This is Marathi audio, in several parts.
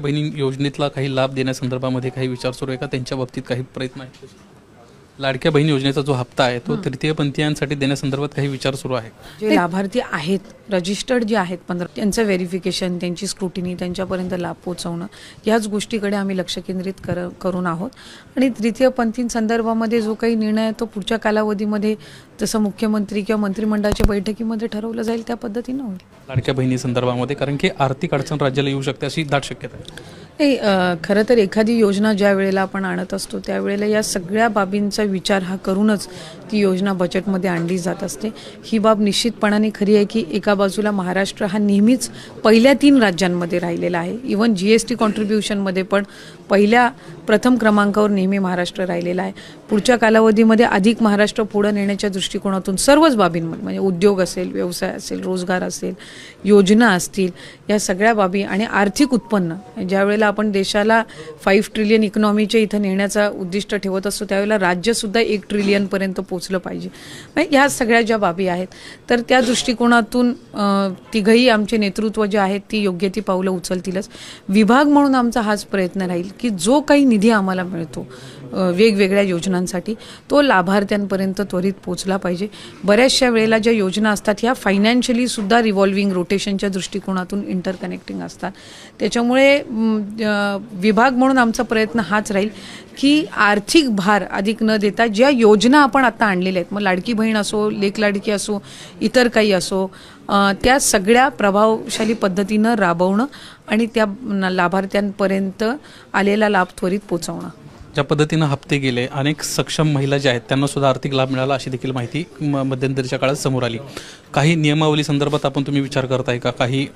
बहिणी योजनेतला काही लाभ देण्यासंदर्भामध्ये काही विचार सुरू आहे का? त्यांच्या बाबतीत काही प्रयत्न आहेत लाडक्या बहीण योजनेचा जो हप्ता आहे तो तृतीयपंथीयांसाठी देण्यासंदर्भात काही विचार सुरू आहे? जे लाभार्थी आहेत रजिस्टर्ड जे आहेत पंधरा त्यांचं व्हेरिफिकेशन त्यांची स्क्रुटिनी त्यांच्यापर्यंत लाभ पोहोचवणं याच गोष्टीकडे आम्ही लक्ष केंद्रित कर करून आहोत. आणि तृतीयपंथींसंदर्भामध्ये जो काही निर्णय आहे तो पुढच्या कालावधीमध्ये जसं मुख्यमंत्री किंवा मंत्रिमंडळाच्या बैठकीमध्ये ठरवलं जाईल त्या पद्धतीनं होईल. लाडक्या बहिणी संदर्भामध्ये कारण की आर्थिक अडचण राज्याला येऊ शकते अशी दाट शक्यता आहे. नाही खरं तर एखादी योजना ज्या वेळेला आपण आणत असतो त्यावेळेला या सगळ्या बाबींचा विचार हा करूनच ती योजना बजेटमध्ये आणली जात असते. ही बाब निश्चितपणाने खरी आहे की एका बाजूला महाराष्ट्र हा नेहमीच पहिल्या तीन राज्यांमध्ये राहिलेला आहे. इवन जी एस टी कॉन्ट्रीब्युशनमध्ये पण पहिल्या प्रथम क्रमांकावर नेहमी महाराष्ट्र राहिलेला आहे. पुढच्या कालावधीमध्ये अधिक महाराष्ट्र पुढं नेण्याच्या दृष्टिकोनातून सर्वच बाबींमध्ये म्हणजे उद्योग असेल व्यवसाय असेल रोजगार असेल योजना असतील या सगळ्या बाबी आणि आर्थिक उत्पन्न. ज्या वेळेला आपण देशाला फाईव्ह ट्रिलियन इकॉनॉमीच्या इथं नेण्याचा उद्दिष्ट ठेवत असतो त्यावेळेला राज्यसुद्धा एक ट्रिलियनपर्यंत पोचलं पाहिजे. म्हणजे ह्या सगळ्या ज्या बाबी आहेत तर त्या दृष्टिकोनातून तिघही आमचे नेतृत्व जे आहेत ती योग्य ती पावलं उचलतीलच. विभाग म्हणून आमचा हाच प्रयत्न राहील की जो काही निधी आम्हाला मिळतो वेगवेगळ्या योजनांचा योजनांसाठी तो लाभार्थ्यांपर्यंत त्वरित पोचला पाहिजे. बऱ्याचशा वेळेला ज्या योजना असतात ह्या फायनान्शियली सुद्धा रिव्हॉल्विंग रोटेशनच्या दृष्टिकोनातून इंटरकनेक्टिंग असतात. त्याच्यामुळे विभाग म्हणून आमचा प्रयत्न हाच राहील की आर्थिक भार अधिक न देता ज्या योजना आपण आता आणलेल्या आहेत मग लाडकी बहीण असो लेख लाडकी असो इतर काही असो त्या सगळ्या प्रभावशाली पद्धतीनं राबवणं आणि त्या लाभार्थ्यांपर्यंत आलेला लाभ त्वरित पोचवणं ज्या पद्धतीनं हप्ते गेले अनेक सक्षम महिला ज्या आहेत त्यांना सुद्धा आर्थिक लाभ मिळाला अशी देखील माहिती म- मध्यंतरीच्या काळात समोर आली. काही नियमावली संदर्भात आपण तुम्ही विचार करताय का? काही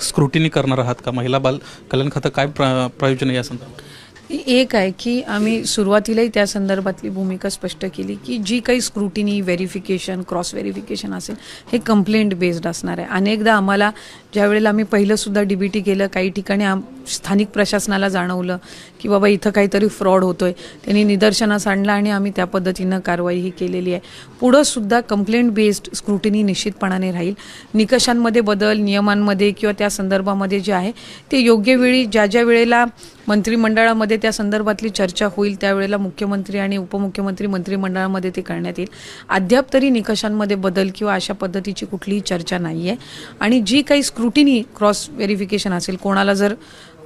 स्क्रुटिनी करणार आहात का? महिला बाल कल्याण खातं काय प्र- प्रयोजन या संदर्भात? एक आहे की आम्ही सुरुवातीलाही त्या संदर्भातली भूमिका स्पष्ट केली की जी काही स्क्रुटिनी व्हेरिफिकेशन क्रॉस व्हेरिफिकेशन असेल हे कंप्लेंट बेस्ड असणार आहे. अनेकदा आम्हाला ज्या वेळेला आम्ही पहिलंसुद्धा डी बी टी केलं काही ठिकाणी आम स्थानिक प्रशासनाला जाणवलं की बाबा इथं काहीतरी फ्रॉड होतोय त्यांनी निदर्शनास आणलं आणि आम्ही त्या पद्धतीनं कारवाई ही केलेली आहे. पुढंसुद्धा कंप्लेंट बेस्ड स्क्रुटिनी निश्चितपणाने राहील. निकषांमध्ये बदल नियमांमध्ये किंवा त्या संदर्भामध्ये जे आहे ते योग्य वेळी ज्या ज्या वेळेला मंत्रिमंडळामध्ये त्या संदर्भातली चर्चा होईल त्यावेळेला मुख्यमंत्री आणि उपमुख्यमंत्री मंत्रिमंडळामध्ये ते करण्यात येईल. अद्याप तरी निकषांमध्ये बदल किंवा अशा पद्धतीची कुठलीही चर्चा नाही आहे आणि जी काही स्क्रुटिनी क्रॉस व्हेरिफिकेशन असेल कोणाला जर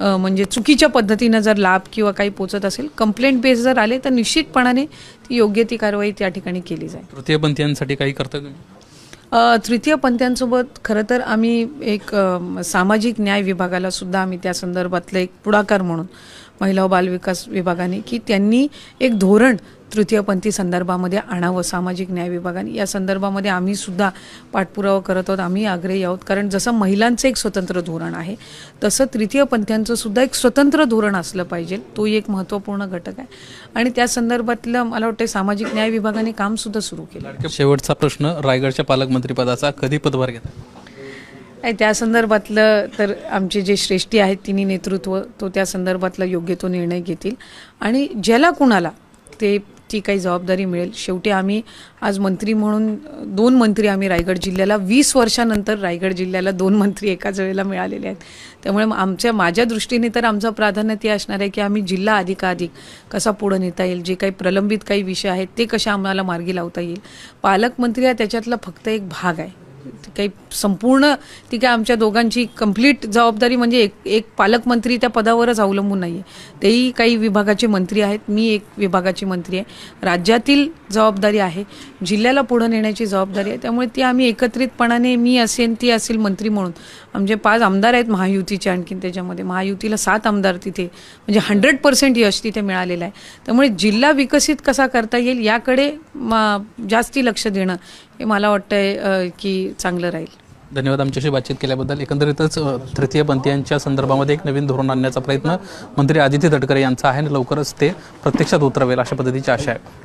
म्हणजे चुकीच्या पद्धतीनं जर लाभ किंवा काही पोचत असेल कंप्लेंट बेस जर आले तर निश्चितपणाने ती योग्य ती कारवाई त्या ठिकाणी केली जाईल. तृतीयपंथीयांसाठी काही करता तृतीय पंथांसोबत खरं तर आम्ही एक सामाजिक न्याय विभागाला सुद्धा आम्ही त्या संदर्भातलं एक पुढाकार म्हणून महिला व बालविकास विभागाने की त्यांनी एक धोरण तृतीयपंथी संदर्भामध्ये आणावं सामाजिक न्याय विभागाने. या संदर्भामध्ये आम्ही सुद्धा पाठपुरावा करत आहोत आम्ही आग्रही आहोत. कारण जसं महिलांचं एक स्वतंत्र धोरण आहे तसं तृतीयपंथ्यांचं सुद्धा एक स्वतंत्र धोरण असलं पाहिजे. तो एक महत्त्वपूर्ण घटक आहे. आणि त्या संदर्भातलं मला वाटतं सामाजिक न्याय विभागाने काम सुद्धा सुरू केलं. शेवटचा प्रश्न रायगडच्या पालकमंत्रीपदाचा कधी पदभार घेतात नाही त्या संदर्भातलं तर आमचे जे श्रेष्ठी आहेत तिन्ही नेतृत्व तो त्या संदर्भातला योग्य तो निर्णय घेतील. आणि ज्याला कुणाला ते ती काही जबाबदारी मिळेल. शेवटी आम्ही आज मंत्री म्हणून दोन मंत्री आम्ही रायगड जिल्ह्याला वीस वर्षानंतर रायगड जिल्ह्याला दोन मंत्री एकाच वेळेला मिळालेले आहेत. त्यामुळे आमच्या माझ्या दृष्टीने तर आमचं प्राधान्य ते असणार आहे की आम्ही जिल्हा अधिकाधिक कसा पुढं नेता येईल जे काही प्रलंबित काही विषय आहेत ते कशा आम्हाला मार्गी लावता येईल. पालकमंत्री हा त्याच्यातला फक्त एक भाग आहे. काही संपूर्ण ती काय आमच्या दोघांची कंप्लीट जबाबदारी म्हणजे एक एक पालकमंत्री त्या पदावरच अवलंबून नाही आहे तेही काही विभागाचे मंत्री आहेत मी एक विभागाची मंत्री आहे. राज्यातील जबाबदारी आहे जिल्ह्याला पुढं नेण्याची जबाबदारी आहे त्यामुळे ती आम्ही एकत्रितपणाने मी असेल ती असेल मंत्री म्हणून. आमचे पाच आमदार आहेत महायुतीचे आणखीन त्याच्यामध्ये. महायुतीला सात आमदार तिथे म्हणजे हंड्रेड पर्सेंट यश तिथे मिळालेलं आहे. त्यामुळे जिल्हा विकसित कसा करता येईल याकडे मा जास्ती लक्ष देणं हे मला वाटतंय की चांगलं राहील. धन्यवाद आमच्याशी बातचीत केल्याबद्दल. एकंदरीतच तृतीय पंथीयांच्या संदर्भामध्ये एक नवीन धोरण आणण्याचा प्रयत्न मंत्री आदित्य तटकरे यांचा आहे आणि लवकरच ते प्रत्यक्षात उतरवेल अशा पद्धतीची आशा आहे.